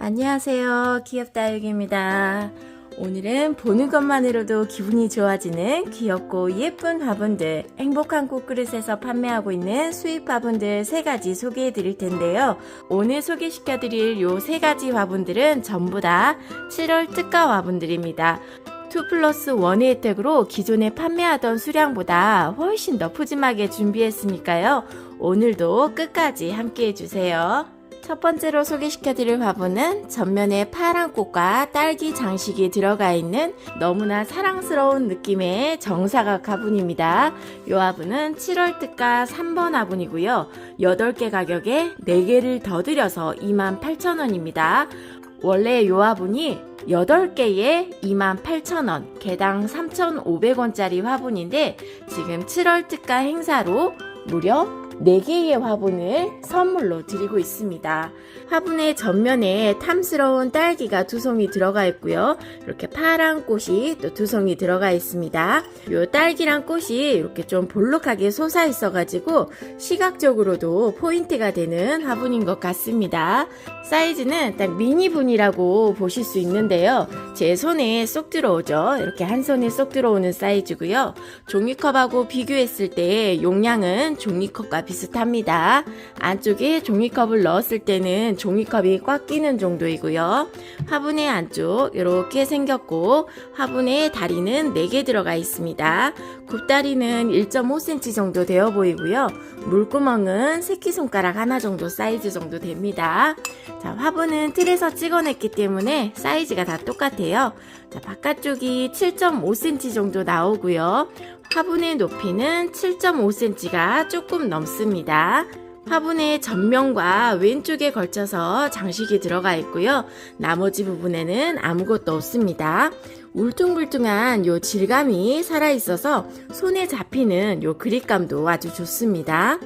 안녕하세요. 귀엽다육입니다. 오늘은 보는 것만으로도 기분이 좋아지는 귀엽고 예쁜 화분들, 행복한 꽃그릇에서 판매하고 있는 수입 화분들 세 가지 소개해 드릴 텐데요. 오늘 소개시켜 드릴 요세 가지 화분들은 전부 다 7월 특가 화분들입니다. 2 플러스 1의 혜택으로 기존에 판매하던 수량보다 훨씬 더 푸짐하게 준비했으니까요. 오늘도 끝까지 함께 해주세요. 첫 번째로 소개시켜드릴 화분은 전면에 파란 꽃과 딸기 장식이 들어가 있는 너무나 사랑스러운 느낌의 정사각 화분입니다. 이 화분은 7월 특가 3번 화분이고요. 8개 가격에 4개를 더 들여서 28,000원입니다. 원래 이 화분이 8개에 28,000원, 개당 3,500원짜리 화분인데 지금 7월 특가 행사로 무려 4개의 화분을 선물로 드리고 있습니다. 화분의 전면에 탐스러운 딸기가 두 송이 들어가 있고요. 이렇게 파란 꽃이 또 두 송이 들어가 있습니다. 이 딸기랑 꽃이 이렇게 좀 볼록하게 솟아 있어가지고 시각적으로도 포인트가 되는 화분인 것 같습니다. 사이즈는 딱 미니분이라고 보실 수 있는데요. 제 손에 쏙 들어오죠. 이렇게 한 손에 쏙 들어오는 사이즈고요. 종이컵하고 비교했을 때 용량은 종이컵과 비슷합니다. 안쪽에 종이컵을 넣었을 때는 종이컵이 꽉 끼는 정도이고요. 화분의 안쪽 이렇게 생겼고 화분의 다리는 4개 들어가 있습니다. 굽다리는 1.5cm 정도 되어 보이고요. 물구멍은 새끼손가락 하나 정도 사이즈 정도 됩니다. 자, 화분은 틀에서 찍어냈기 때문에 사이즈가 다 똑같아요. 자, 바깥쪽이 7.5cm 정도 나오고요. 화분의 높이는 7.5cm가 조금 넘습니다. 화분의 전면과 왼쪽에 걸쳐서 장식이 들어가 있고요. 나머지 부분에는 아무것도 없습니다. 울퉁불퉁한 요 질감이 살아있어서 손에 잡히는 요 그립감도 아주 좋습니다.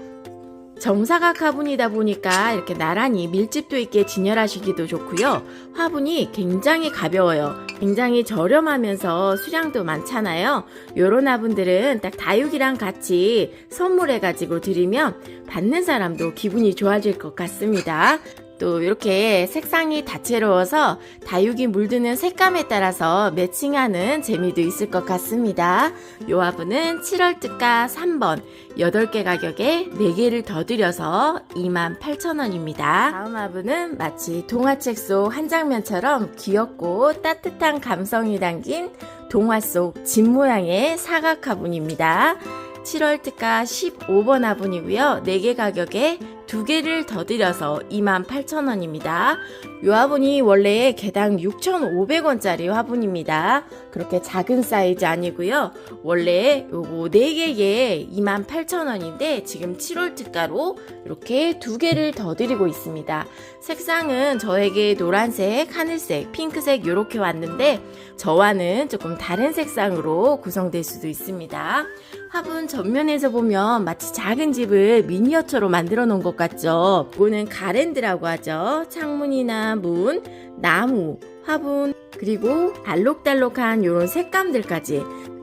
정사각 화분이다 보니까 이렇게 나란히 밀집도 있게 진열하시기도 좋고요. 화분이 굉장히 가벼워요. 굉장히 저렴하면서 수량도 많잖아요. 요런 화분들은 딱 다육이랑 같이 선물해가지고 드리면 받는 사람도 기분이 좋아질 것 같습니다. 또 이렇게 색상이 다채로워서 다육이 물드는 색감에 따라서 매칭하는 재미도 있을 것 같습니다. 요 화분은 7월 특가 3번 8개 가격에 4개를 더 들여서 28,000원입니다. 다음 화분은 마치 동화책 속 한 장면처럼 귀엽고 따뜻한 감성이 담긴 동화 속 집 모양의 사각 화분입니다. 7월 특가 15번 화분이고요. 4개 가격에 2개를 더 들여서 28,000원입니다. 이 화분이 원래 개당 6,500원짜리 화분입니다. 그렇게 작은 사이즈 아니고요. 원래 요거 4개에 28,000원인데 지금 7월 특가로 이렇게 2개를 더 드리고 있습니다. 색상은 저에게 노란색, 하늘색, 핑크색 이렇게 왔는데 저와는 조금 다른 색상으로 구성될 수도 있습니다. 화분 전면에서 보면 마치 작은 집을 미니어처로 만들어 놓은 것 같죠? 이거는 가랜드라고 하죠. 창문이나 문, 나무, 화분, 그리고 알록달록한 이런 색감들까지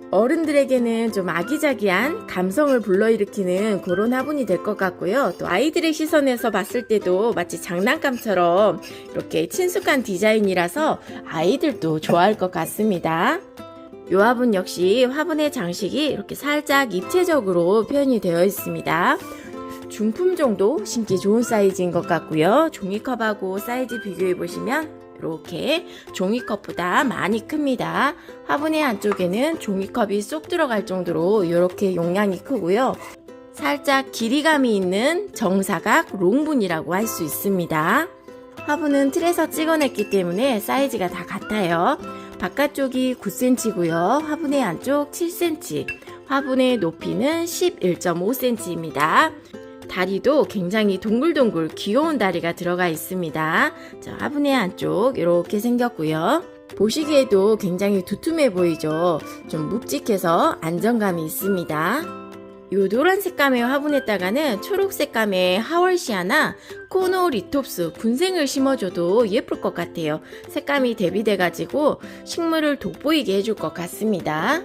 어른들에게는 좀 아기자기한 감성을 불러일으키는 그런 화분이 될 것 같고요. 또 아이들의 시선에서 봤을 때도 마치 장난감처럼 이렇게 친숙한 디자인이라서 아이들도 좋아할 것 같습니다. 이 화분 역시 화분의 장식이 이렇게 살짝 입체적으로 표현이 되어 있습니다. 중품 정도 신기 좋은 사이즈인 것 같고요. 종이컵하고 사이즈 비교해 보시면 이렇게 종이컵보다 많이 큽니다. 화분의 안쪽에는 종이컵이 쏙 들어갈 정도로 이렇게 용량이 크고요. 살짝 길이감이 있는 정사각 롱분이라고 할 수 있습니다. 화분은 틀에서 찍어냈기 때문에 사이즈가 다 같아요. 바깥쪽이 9cm고요. 화분의 안쪽 7cm. 화분의 높이는 11.5cm입니다. 다리도 굉장히 동글동글 귀여운 다리가 들어가 있습니다. 자, 화분의 안쪽 이렇게 생겼고요. 보시기에도 굉장히 두툼해 보이죠? 좀 묵직해서 안정감이 있습니다. 요 노란 색감의 화분에다가는 초록 색감의 하월시아나 코노 리톱스 군생을 심어줘도 예쁠 것 같아요. 색감이 대비돼가지고 식물을 돋보이게 해줄 것 같습니다.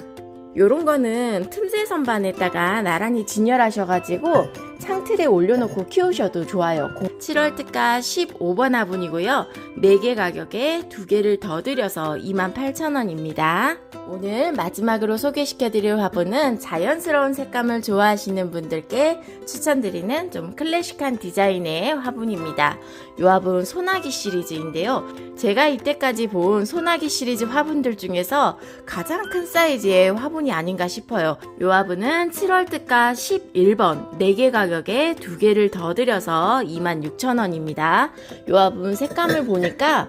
요런 거는 틈새 선반에다가 나란히 진열하셔가지고 창틀에 올려놓고 키우셔도 좋아요. 7월 특가 15번 화분이고요. 4개 가격에 2개를 더 드려서 28,000원입니다. 오늘 마지막으로 소개시켜드릴 화분은 자연스러운 색감을 좋아하시는 분들께 추천드리는 좀 클래식한 디자인의 화분입니다. 이 화분 소나기 시리즈인데요. 제가 이때까지 본 소나기 시리즈 화분들 중에서 가장 큰 사이즈의 화분이 아닌가 싶어요. 이 화분은 7월 특가 11번 4개 가격 에 2개를 더 드려서 26,000원입니다. 이 화분 색감을 보니까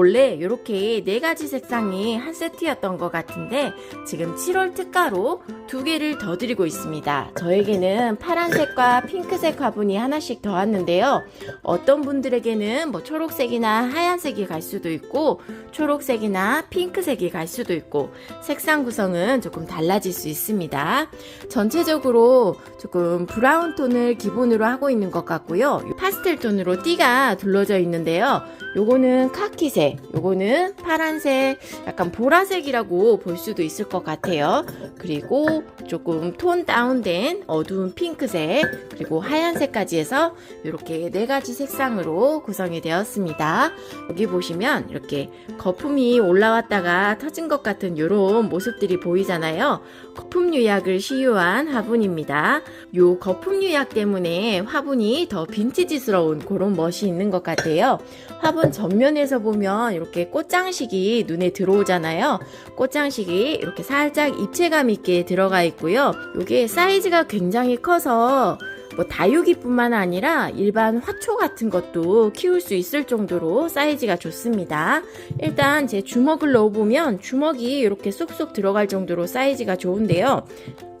원래 이렇게 네 가지 색상이 한 세트였던 것 같은데 지금 7월 특가로 두 개를 더 드리고 있습니다. 저에게는 파란색과 핑크색 화분이 하나씩 더 왔는데요. 어떤 분들에게는 뭐 초록색이나 하얀색이 갈 수도 있고 초록색이나 핑크색이 갈 수도 있고 색상 구성은 조금 달라질 수 있습니다. 전체적으로 조금 브라운 톤을 기본으로 하고 있는 것 같고요. 파스텔 톤으로 띠가 둘러져 있는데요. 요거는 카키색, 요거는 파란색, 약간 보라색이라고 볼 수도 있을 것 같아요. 그리고 조금 톤 다운된 어두운 핑크색, 그리고 하얀색까지 해서 이렇게 네 가지 색상으로 구성이 되었습니다. 여기 보시면 이렇게 거품이 올라왔다가 터진 것 같은 이런 모습들이 보이잖아요. 거품 유약을 시유한 화분입니다. 요 거품 유약 때문에 화분이 더 빈티지스러운 그런 멋이 있는 것 같아요. 화분 전면에서 보면 이렇게 꽃장식이 눈에 들어오잖아요. 꽃장식이 이렇게 살짝 입체감 있게 들어가 있고요. 이게 사이즈가 굉장히 커서 뭐 다육이뿐만 아니라 일반 화초 같은 것도 키울 수 있을 정도로 사이즈가 좋습니다. 일단 제 주먹을 넣어보면 주먹이 이렇게 쏙쏙 들어갈 정도로 사이즈가 좋은데요.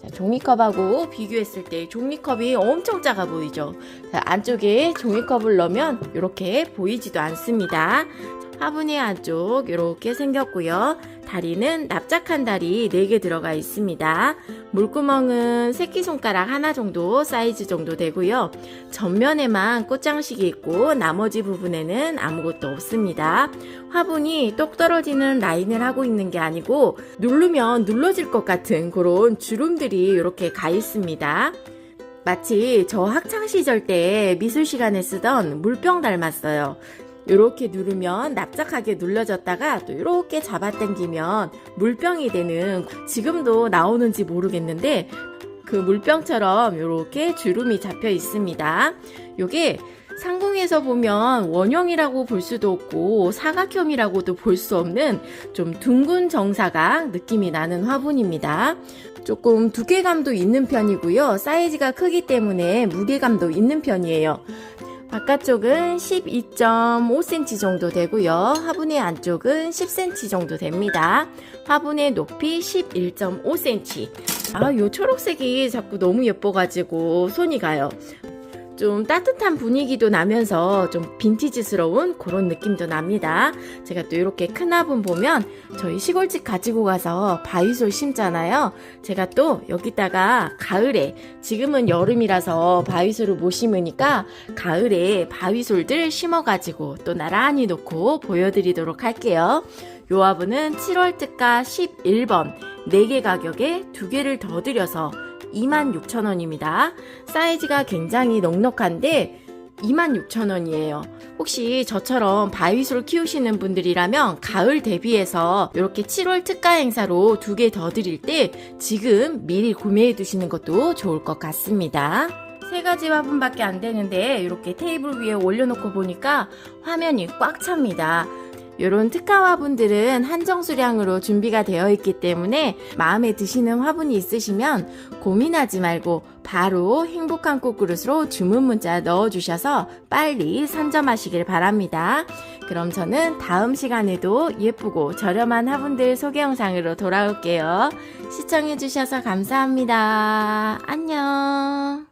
자, 종이컵하고 비교했을 때 종이컵이 엄청 작아 보이죠? 자, 안쪽에 종이컵을 넣으면 이렇게 보이지도 않습니다. 화분의 안쪽 이렇게 생겼고요. 다리는 납작한 다리 4개 들어가 있습니다. 물구멍은 새끼손가락 하나 정도 사이즈 정도 되고요. 전면에만 꽃장식이 있고 나머지 부분에는 아무것도 없습니다. 화분이 똑 떨어지는 라인을 하고 있는 게 아니고 누르면 눌러질 것 같은 그런 주름들이 이렇게 가 있습니다. 마치 저 학창 시절 때 미술 시간에 쓰던 물병 닮았어요. 이렇게 누르면 납작하게 눌러졌다가 또 이렇게 잡아당기면 물병이 되는 지금도 나오는지 모르겠는데 그 물병처럼 이렇게 주름이 잡혀 있습니다. 요게 상공에서 보면 원형이라고 볼 수도 없고 사각형이라고도 볼 수 없는 좀 둥근 정사각 느낌이 나는 화분입니다. 조금 두께감도 있는 편이고요. 사이즈가 크기 때문에 무게감도 있는 편이에요. 바깥쪽은 12.5cm 정도 되고요. 화분의 안쪽은 10cm 정도 됩니다. 화분의 높이 11.5cm. 아, 요 초록색이 자꾸 너무 예뻐가지고 손이 가요. 좀 따뜻한 분위기도 나면서 좀 빈티지스러운 그런 느낌도 납니다. 제가 또 이렇게 큰 화분 보면 저희 시골집 가지고 가서 바위솔 심잖아요. 제가 또 여기다가 가을에 지금은 여름이라서 바위솔을 못 심으니까 가을에 바위솔들 심어가지고 또 나란히 놓고 보여드리도록 할게요. 요 화분은 7월 특가 11번 4개 가격에 2개를 더 드려서 26,000원입니다. 사이즈가 굉장히 넉넉한데 26,000원이에요. 혹시 저처럼 바위솔 키우시는 분들이라면 가을 대비해서 이렇게 7월 특가 행사로 두 개 더 드릴 때 지금 미리 구매해 두시는 것도 좋을 것 같습니다. 세 가지 화분밖에 안 되는데 이렇게 테이블 위에 올려놓고 보니까 화면이 꽉 찹니다. 이런 특화 화분들은 한정 수량으로 준비가 되어 있기 때문에 마음에 드시는 화분이 있으시면 고민하지 말고 바로 행복한 꽃그릇으로 주문 문자 넣어주셔서 빨리 선점하시길 바랍니다. 그럼 저는 다음 시간에도 예쁘고 저렴한 화분들 소개 영상으로 돌아올게요. 시청해주셔서 감사합니다. 안녕.